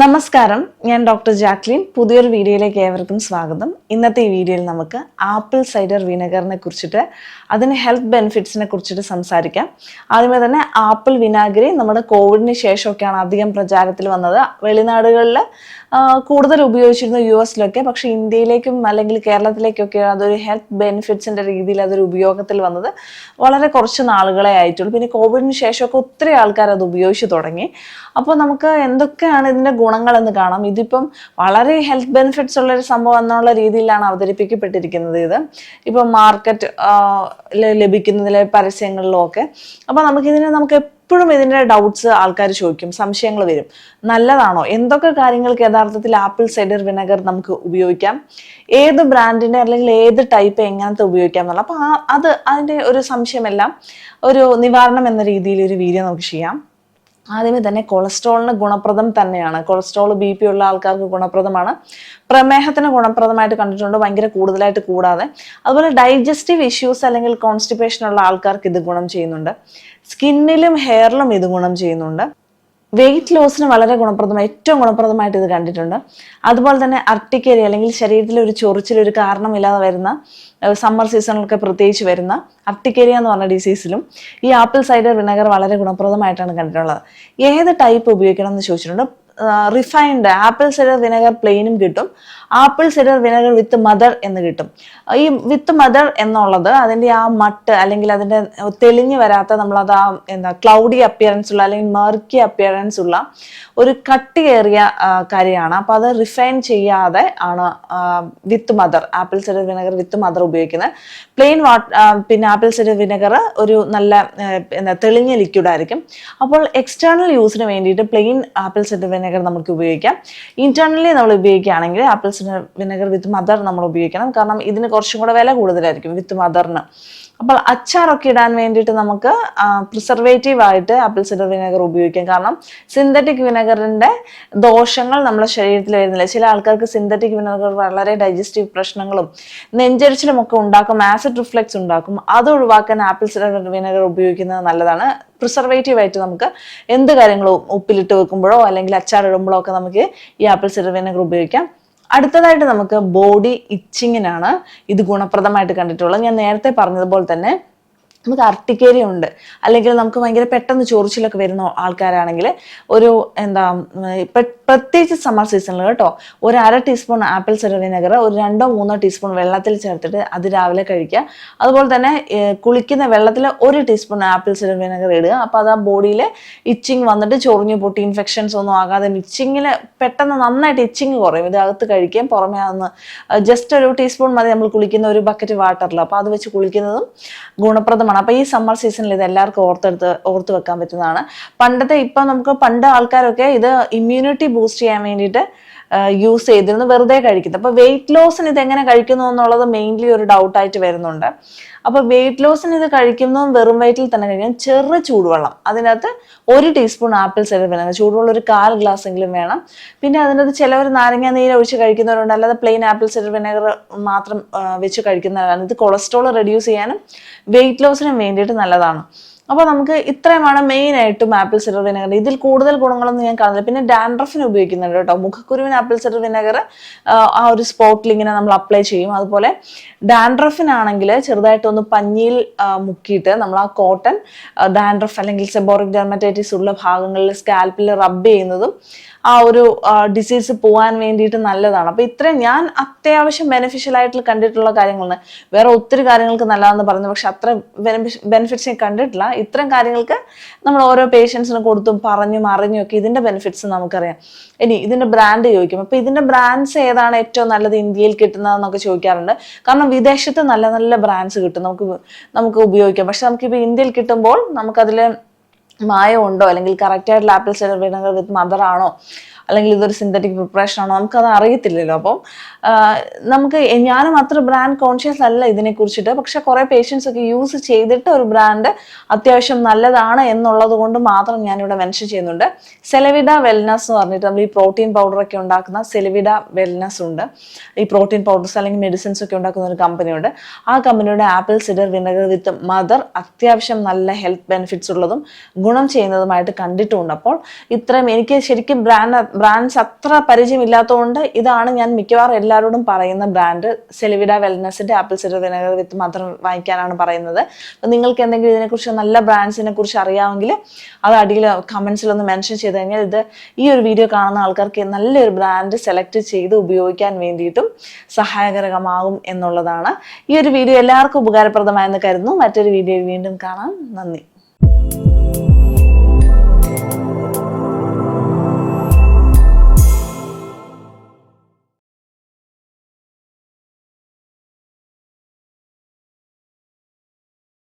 നമസ്കാരം. ഞാൻ doctor Jacqueline. പുതിയൊരു വീഡിയോയിലേക്ക് ഏവർക്കും സ്വാഗതം. ഇന്നത്തെ ഈ വീഡിയോയിൽ നമുക്ക് ആപ്പിൾ സൈഡർ വിനെഗറിനെ കുറിച്ചിട്ട് അതിന് ഹെൽത്ത് ബെനിഫിറ്റ്സിനെ കുറിച്ചിട്ട് സംസാരിക്കാം. ആദ്യമേ തന്നെ ആപ്പിൾ വിനാഗിരി നമ്മുടെ കോവിഡിന് ശേഷമൊക്കെയാണ് അധികം പ്രചാരത്തിൽ വന്നത്. വെളിനാടുകളിൽ കൂടുതൽ ഉപയോഗിച്ചിരുന്ന യു എസിലൊക്കെ പക്ഷേ ഇന്ത്യയിലേക്കും അല്ലെങ്കിൽ കേരളത്തിലേക്കൊക്കെ അതൊരു ഹെൽത്ത് ബെനിഫിറ്റ്സിന്റെ രീതിയിൽ അതൊരു ഉപയോഗത്തിൽ വന്നത് വളരെ കുറച്ച് നാളുകളെ ആയിട്ടുള്ളൂ. പിന്നെ കോവിഡിന് ശേഷമൊക്കെ ഒത്തിരി ആൾക്കാർ അത് ഉപയോഗിച്ച് തുടങ്ങി. അപ്പോൾ നമുക്ക് എന്തൊക്കെയാണ് ഇതിന്റെ ഗുണങ്ങളെന്ന് കാണാം. ഇതിപ്പം വളരെ ഹെൽത്ത് ബെനിഫിറ്റ്സ് ഉള്ള ഒരു സംഭവം എന്നുള്ള രീതിയിലാണ് അവതരിപ്പിക്കപ്പെട്ടിരിക്കുന്നത് ഇത്. ഇപ്പം മാർക്കറ്റ് ലഭിക്കുന്നതിലെ പരസ്യങ്ങളിലും ഒക്കെ അപ്പോൾ നമുക്കിതിനെ നമുക്ക് എപ്പോഴും ഇതിന്റെ ഡൗട്ട്സ് ആൾക്കാർ ചോദിക്കും സംശയങ്ങൾ വരും. നല്ലതാണോ? എന്തൊക്കെ കാര്യങ്ങൾക്ക് യഥാർത്ഥത്തിൽ ആപ്പിൾ സൈഡർ വിനെഗർ നമുക്ക് ഉപയോഗിക്കാം? ഏത് ബ്രാൻഡിന്റെ അല്ലെങ്കിൽ ഏത് ടൈപ്പ് എങ്ങനത്തെ ഉപയോഗിക്കാം എന്നുള്ള. അപ്പോൾ അത് അതിന്റെ ഒരു സംശയമെല്ലാം ഒരു നിവാരണം എന്ന രീതിയിൽ ഒരു വീഡിയോ നമുക്ക് ചെയ്യാം. ആദ്യമേ തന്നെ കൊളസ്ട്രോളിന് ഗുണപ്രദം തന്നെയാണ്. കൊളസ്ട്രോൾ ബി പി ഉള്ള ആൾക്കാർക്ക് ഗുണപ്രദമാണ്. പ്രമേഹത്തിന് ഗുണപ്രദമായിട്ട് കണ്ടിട്ടുണ്ട് ഭയങ്കര കൂടുതലായിട്ട് കൂടാതെ. അതുപോലെ ഡൈജസ്റ്റീവ് ഇഷ്യൂസ് അല്ലെങ്കിൽ കോൺസ്റ്റിപ്പേഷൻ ഉള്ള ആൾക്കാർക്ക് ഇത് ഗുണം ചെയ്യുന്നുണ്ട്. സ്കിന്നിലും ഹെയറിലും ഇത് ഗുണം ചെയ്യുന്നുണ്ട്. വെയിറ്റ് ലോസിന് വളരെ ഗുണപ്രദമായി ഏറ്റവും ഗുണപ്രദമായിട്ട് ഇത് കണ്ടിട്ടുണ്ട്. അതുപോലെ തന്നെ അർട്ടിക്കേരി അല്ലെങ്കിൽ ശരീരത്തിൽ ഒരു ചൊറിച്ചിൽ ഒരു കാരണമില്ലാതെ വരുന്ന സമ്മർ സീസണിലൊക്കെ പ്രത്യേകിച്ച് വരുന്ന അർട്ടിക്കേരിയ എന്ന് പറഞ്ഞ ഡിസീസിലും ഈ ആപ്പിൾ സൈഡർ വിനെഗർ വളരെ ഗുണപ്രദമായിട്ടാണ് കണ്ടിട്ടുള്ളത്. ഏത് ടൈപ്പ് ഉപയോഗിക്കണം എന്ന് ചോദിച്ചിട്ടുണ്ട്? റിഫൈൻഡ് ആപ്പിൾ സിഡർ വിനെഗർ പ്ലെയിനും കിട്ടും. Apple cider vinegar with mother എന്ന് കിട്ടും. ഈ വിത്ത് മദർ എന്നുള്ളത് അതിന്റെ ആ മട്ട് അല്ലെങ്കിൽ അതിന്റെ തെളിഞ്ഞു വരാത്ത നമ്മളത് ആ എന്താ ക്ലൗഡി അപ്പിയറൻസ് ഉള്ള അല്ലെങ്കിൽ മെർക്കി അപ്പിയറൻസ് ഉള്ള ഒരു കട്ടിയേറിയ കാര്യമാണ് അപ്പോൾ അത് റിഫൈൻ ചെയ്യാതെ ആണ് with mother apple cider vinegar with mother ഉപയോഗിക്കുന്നത്. പ്ലെയിൻ വാട്ട് പിന്നെ ആപ്പിൾ സിഡർ വിനെഗർ ഒരു നല്ല എന്താ തെളിഞ്ഞ ലിക്വിഡ് ആയിരിക്കും. അപ്പോൾ എക്സ്റ്റേണൽ യൂസിന് വേണ്ടിയിട്ട് പ്ലെയിൻ ആപ്പിൾ സിഡർ വിനെഗർ നമുക്ക് ഉപയോഗിക്കാം. ഇന്റേണലി നമ്മൾ ഉപയോഗിക്കുകയാണെങ്കിൽ apple cider vinegar with mother നമ്മൾ ഉപയോഗിക്കണം. കാരണം ഇതിന് കുറച്ചും കൂടെ വില കൂടുതലായിരിക്കും വിത്ത് മദറിന് അപ്പോൾ അച്ചാറൊക്കെ ഇടാൻ വേണ്ടിയിട്ട് നമുക്ക് പ്രിസർവേറ്റീവ് ആയിട്ട് ആപ്പിൾ സിഡർ വിനെഗർ ഉപയോഗിക്കാം. കാരണം സിന്തറ്റിക് വിനെഗറിന്റെ ദോഷങ്ങൾ നമ്മുടെ ശരീരത്തിൽ വരുന്നില്ല. ചില ആൾക്കാർക്ക് സിന്തറ്റിക് വിനെഗർ വളരെ ഡൈജസ്റ്റീവ് പ്രശ്നങ്ങളും നെഞ്ചരിച്ചിലും ഒക്കെ ഉണ്ടാക്കും ആസിഡ് റിഫ്ലക്സ് ഉണ്ടാക്കും. അത് ഒഴിവാക്കാൻ ആപ്പിൾ സിഡർ വിനെഗർ ഉപയോഗിക്കുന്നത് നല്ലതാണ്. പ്രിസർവേറ്റീവ് ആയിട്ട് നമുക്ക് എന്ത് കാര്യങ്ങളും ഉപ്പിലിട്ട് വെക്കുമ്പോഴോ അല്ലെങ്കിൽ അച്ചാർ ഇടുമ്പോഴോ ഒക്കെ നമുക്ക് ഈ ആപ്പിൾ സിഡർ വിനെഗർ ഉപയോഗിക്കാം. അടുത്തതായിട്ട് നമുക്ക് ബോഡി ഇച്ചിങ്ങിനാണ് ഇത് ഗുണപ്രദമായിട്ട് കണ്ടിട്ടുള്ളത്. ഞാൻ നേരത്തെ പറഞ്ഞതുപോലെ തന്നെ നമുക്ക് അർട്ടിക്കേരിയ ഉണ്ട്. അല്ലെങ്കിൽ നമുക്ക് ഭയങ്കര പെട്ടെന്ന് ചൊറിച്ചിലൊക്കെ വരുന്ന ആൾക്കാരാണെങ്കിൽ ഒരു എന്താ പ്രത്യേകിച്ച് സമ്മർ സീസണിൽ കേട്ടോ ഒരു അര ടീസ്പൂൺ ആപ്പിൾ സിഡർ വിനെഗർ ഒരു രണ്ടോ മൂന്നോ ടീസ്പൂൺ വെള്ളത്തിൽ ചേർത്തിട്ട് അത് രാവിലെ കഴിക്കുക. അതുപോലെ തന്നെ കുളിക്കുന്ന വെള്ളത്തിൽ ഒരു ടീസ്പൂൺ ആപ്പിൾ സിഡർ വിനെഗർ ഇടുക. അപ്പോൾ അത് ആ ബോഡിയിൽ ഇച്ചിങ് വന്നിട്ട് ചൊറിഞ്ഞു പൊട്ടി ഇൻഫെക്ഷൻസ് ഒന്നും ആകാതെ ഇച്ചിങ്ങിൽ പെട്ടെന്ന് നന്നായിട്ട് ഇച്ചിങ് കുറയും. ഇത് അകത്ത് കഴിക്കുകയും പുറമേ അതൊന്ന് ജസ്റ്റ് ഒരു ടീസ്പൂൺ മതി. നമ്മൾ കുളിക്കുന്ന ഒരു ബക്കറ്റ് വാട്ടറിൽ. അപ്പോൾ അത് വെച്ച് കുളിക്കുന്നതും ഗുണപ്രദമാണ്. അപ്പോൾ ഈ സമ്മർ സീസണിൽ ഇത് എല്ലാവർക്കും ഓർത്തെടുത്ത് ഓർത്ത് വെക്കാൻ പറ്റുന്നതാണ്. പണ്ടത്തെ ഇപ്പം നമുക്ക് പണ്ട് ആൾക്കാരൊക്കെ ഇത് ഇമ്മ്യൂണിറ്റി ബൂസ്റ്റ് ചെയ്യാൻ വേണ്ടിയിട്ട് യൂസ് ചെയ്തിരുന്നു വെറുതെ കഴിക്കുന്നത്. അപ്പോൾ വെയിറ്റ് ലോസിന് ഇത് എങ്ങനെ കഴിക്കുന്നു എന്നുള്ളത് മെയിൻലി ഒരു ഡൗട്ട് ആയിട്ട് വരുന്നുണ്ട്. അപ്പോൾ വെയിറ്റ് ലോസിന് ഇത് കഴിക്കുന്നതും വെറും വയറ്റിൽ തന്നെ കഴിക്കാം ചെറു ചൂടുവെള്ളം. അതിനകത്ത് ഒരു ടീസ്പൂൺ ആപ്പിൾ സിറപ്പ് വേണം. ചൂടുവെള്ളം ഒരു കാൽ ഗ്ലാസ് എങ്കിലും വേണം. പിന്നെ അതിനകത്ത് ചിലവർ നാരങ്ങ നീര് ഒഴിച്ച് കഴിക്കുന്നവരുണ്ട്. അല്ലാതെ പ്ലെയിൻ ആപ്പിൾ സിഡർ വിനെഗർ മാത്രം വെച്ച് കഴിക്കുന്നവരാണ്. ഇത് കൊളസ്ട്രോൾ റെഡ്യൂസ് ചെയ്യാനും വെയിറ്റ് ലോസിനും വേണ്ടിയിട്ട് നല്ലതാണ്. അപ്പോൾ നമുക്ക് ഇത്രയുമാണ് മെയിൻ ആയിട്ടും ആപ്പിൾ സിഡർ വിനെഗർ ഇതിൽ കൂടുതൽ ഗുണങ്ങളൊന്നും ഞാൻ കാണുന്നില്ല. പിന്നെ ഡാൻഡ്രഫിന് ഉപയോഗിക്കുന്നുണ്ട് കേട്ടോ. മുഖക്കുരുവിന് ആപ്പിൾ സിഡർ വിനെഗർ ആ ഒരു സ്പോട്ടിൽ ഇങ്ങനെ നമ്മൾ അപ്ലൈ ചെയ്യും. അതുപോലെ ഡാൻഡ്രഫിനാണെങ്കിൽ ചെറുതായിട്ടൊന്ന് പഞ്ഞിയിൽ മുക്കിയിട്ട് നമ്മൾ ആ കോട്ടൺ ഡാൻഡ്രഫ് അല്ലെങ്കിൽ സെബോറിക് ഡെർമറ്റൈറ്റിസ് ഉള്ള ഭാഗങ്ങളിൽ സ്കാൽപ്പിൽ റബ്ബ് ചെയ്യുന്നതും ആ ഒരു ഡിസീസ് പോകാൻ വേണ്ടിയിട്ട് നല്ലതാണ്. അപ്പോൾ ഇത്രയും ഞാൻ അത്യാവശ്യം ബെനിഫിഷ്യൽ ആയിട്ട് കണ്ടിട്ടുള്ള കാര്യങ്ങളാണ് വേറെ ഒത്തിരി കാര്യങ്ങൾക്ക് നല്ലതാണെന്ന് പറഞ്ഞു. പക്ഷെ അത്ര ബെനിഫിറ്റ്സ് ഞാൻ കണ്ടിട്ടില്ല. ഇത്തരം കാര്യങ്ങൾക്ക് നമ്മൾ ഓരോ പേഷ്യൻസിന് കൊടുത്തും പറഞ്ഞും അറിഞ്ഞും ഒക്കെ ഇതിന്റെ ബെനിഫിറ്റ്സ് നമുക്കറിയാം. ഇനി ഇതിന്റെ ബ്രാൻഡ് ചോദിക്കും. അപ്പൊ ഇതിന്റെ ബ്രാൻഡ്സ് ഏതാണ് ഏറ്റവും നല്ലത് ഇന്ത്യയിൽ കിട്ടുന്നതെന്നൊക്കെ ചോദിക്കാറുണ്ട്. കാരണം വിദേശത്ത് നല്ല നല്ല ബ്രാൻഡ്സ് കിട്ടും. നമുക്ക് നമുക്ക് ഉപയോഗിക്കാം. പക്ഷെ നമുക്കിപ്പോൾ ഇന്ത്യയിൽ കിട്ടുമ്പോൾ നമുക്കതിൽ മായമുണ്ടോ അല്ലെങ്കിൽ കറക്റ്റ് ആയിട്ടുള്ള apple cider vinegar with mother ആണോ? അല്ലെങ്കിൽ ഇതൊരു സിന്തറ്റിക് പ്രിപ്പറേഷൻ ആണോ നമുക്കത് അറിയത്തില്ലല്ലോ. അപ്പം നമുക്ക് ഞാനും അത്ര ബ്രാൻഡ് കോൺഷ്യസ് അല്ല ഇതിനെ കുറിച്ചിട്ട് പക്ഷെ കുറെ പേഷ്യൻസ് ഒക്കെ യൂസ് ചെയ്തിട്ട് ഒരു ബ്രാൻഡ് അത്യാവശ്യം നല്ലതാണ് എന്നുള്ളത് കൊണ്ട് മാത്രം ഞാനിവിടെ മെൻഷൻ ചെയ്യുന്നുണ്ട്. സെലവിഡ വെൽനസ് എന്ന് പറഞ്ഞിട്ട് നമ്മൾ ഈ പ്രോട്ടീൻ പൗഡർ ഒക്കെ ഉണ്ടാക്കുന്ന സെലവിഡ വെൽനസ് ഉണ്ട്. ഈ പ്രോട്ടീൻ പൗഡേഴ്സ് അല്ലെങ്കിൽ മെഡിസിൻസ് ഒക്കെ ഉണ്ടാക്കുന്ന ഒരു കമ്പനിയുണ്ട് ആ കമ്പനിയുടെ apple cider vinegar with mother അത്യാവശ്യം നല്ല ഹെൽത്ത് ബെനിഫിറ്റ്സ് ഉള്ളതും ഗുണം ചെയ്യുന്നതുമായിട്ട് കണ്ടിട്ടുമുണ്ട് അപ്പോൾ ഇത്രയും എനിക്ക് ശരിക്കും ബ്രാൻഡ് ബ്രാൻഡ്സ് അത്ര പരിചയമില്ലാത്തതുകൊണ്ട് ഇതാണ് ഞാൻ മിക്കവാറും എല്ലാവരോടും പറയുന്ന ബ്രാൻഡ് സെലിവിഡ വെൽനസിന്റെ ആപ്പിൾ സിഡർ വിനഗർ വിത്ത് മാത്രം വാങ്ങിക്കാനാണ് പറയുന്നത്. അപ്പം നിങ്ങൾക്ക് എന്തെങ്കിലും ഇതിനെക്കുറിച്ച് നല്ല ബ്രാൻഡ്സിനെ കുറിച്ച് അറിയാമെങ്കിൽ അത് അടിയിൽ കമൻസിലൊന്ന് മെൻഷൻ ചെയ്ത് കഴിഞ്ഞാൽ ഇത് ഈ ഒരു വീഡിയോ കാണുന്ന ആൾക്കാർക്ക് നല്ലൊരു ബ്രാൻഡ് സെലക്ട് ചെയ്ത് ഉപയോഗിക്കാൻ വേണ്ടിയിട്ടും സഹായകരമാകും എന്നുള്ളതാണ്. ഈ ഒരു വീഡിയോ എല്ലാവർക്കും ഉപകാരപ്രദമായെന്ന് കരുതുന്നു. മറ്റൊരു വീഡിയോ വീണ്ടും കാണാം. നന്ദി.